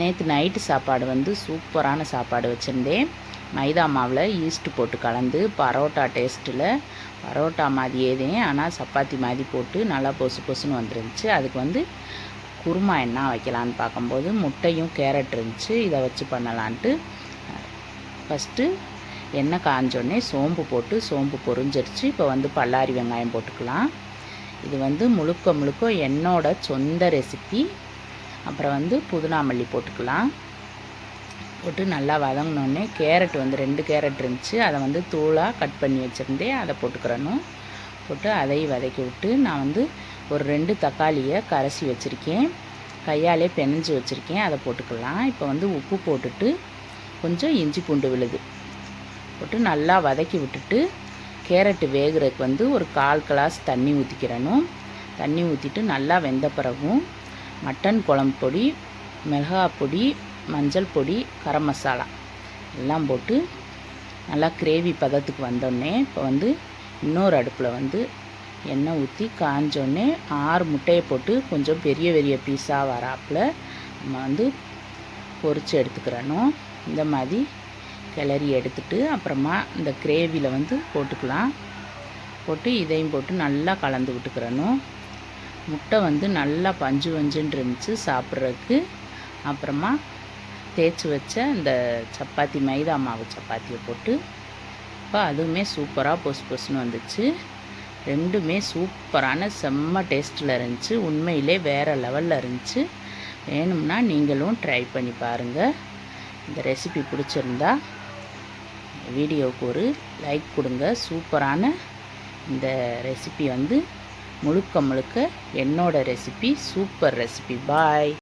நேற்று நைட்டு சாப்பாடு வந்து சூப்பரான சாப்பாடு வச்சுருந்தேன். மைதா மாவில் ஈஸ்ட்டு போட்டு கலந்து பரோட்டா டேஸ்ட்டில் பரோட்டா மாதிரியே தான் ஆனால் சப்பாத்தி மாதிரி போட்டு நல்லா பொசு பொசுன்னு வந்துருந்துச்சு. அதுக்கு வந்து குருமா என்ன வைக்கலான்னு பார்க்கும்போது முட்டையும் கேரட் இருந்துச்சு. இதை வச்சு பண்ணலான்ட்டு ஃபஸ்ட்டு எண்ணெய் காஞ்சோடனே சோம்பு போட்டு சோம்பு பொறிஞ்சிருச்சு இப்போ வந்து பல்லாரி வெங்காயம் போட்டுக்கலாம். இது வந்து முழுக்க முழுக்க என்னோட சொந்த ரெசிபி அப்புறம் வந்து புதினா மல்லி போட்டுக்கலாம். போட்டு நல்லா வதங்கினோடனே கேரட் வந்து ரெண்டு கேரட் இருந்துச்சு. அதை வந்து தூளாக கட் பண்ணி வச்சுருந்தேன் அதை போட்டுக்கிறணும். போட்டு அதையும் வதக்கி விட்டு நான் வந்து ஒரு ரெண்டு தக்காளியை கரைசி வச்சுருக்கேன். கையாலே பெனஞ்சு வச்சுருக்கேன். அதை போட்டுக்கலாம். இப்போ வந்து உப்பு போட்டுட்டு கொஞ்சம் இஞ்சி பூண்டு விழுது. போட்டு நல்லா வதக்கி விட்டுட்டு கேரட்டு வேகிறதுக்கு வந்து ஒரு கால் கிளாஸ் தண்ணி ஊற்றிக்கிறணும் தண்ணி ஊற்றிட்டு நல்லா வெந்த பிறகும் மட்டன் குழம்பு பொடி மிளகாய் பொடி மஞ்சள் பொடி கரம் மசாலா. எல்லாம் போட்டு நல்லா கிரேவி பதத்துக்கு வந்தோடனே இப்போ வந்து இன்னொரு அடுப்பில் வந்து எண்ணெய் ஊற்றி காஞ்சோடனே ஆறு முட்டையை போட்டு கொஞ்சம் பெரிய பெரிய பீஸாக வராப்பில் நம்ம வந்து பொரித்து எடுத்துக்கிறணும். இந்த மாதிரி கிளறி எடுத்துட்டு அப்புறமா இந்த கிரேவியில் வந்து போட்டுக்கலாம். போட்டு இதையும் போட்டு நல்லா கலந்து விட்டுக்கிறணும். முட்டை வந்து நல்லா பஞ்சு பஞ்சுன்னு இருந்துச்சு சாப்பிட்றதுக்கு. அப்புறமா தேய்ச்சி வச்ச இந்த சப்பாத்தி மைதா மாவு சப்பாத்தியை போட்டு இப்போ அதுவுமே சூப்பராக பொசு பொசுன்னு வந்துச்சு. ரெண்டுமே சூப்பரான செம்ம டேஸ்ட்டில் இருந்துச்சு. உண்மையிலே வேறு லெவலில் இருந்துச்சு. வேணும்னா நீங்களும் ட்ரை பண்ணி பாருங்கள் இந்த ரெசிபி பிடிச்சிருந்தா வீடியோவுக்கு ஒரு லைக் கொடுங்க. சூப்பரான இந்த ரெசிபி வந்து முழுக்க முழுக்க என்னோட ரெசிபி சூப்பர் ரெசிபி பாய்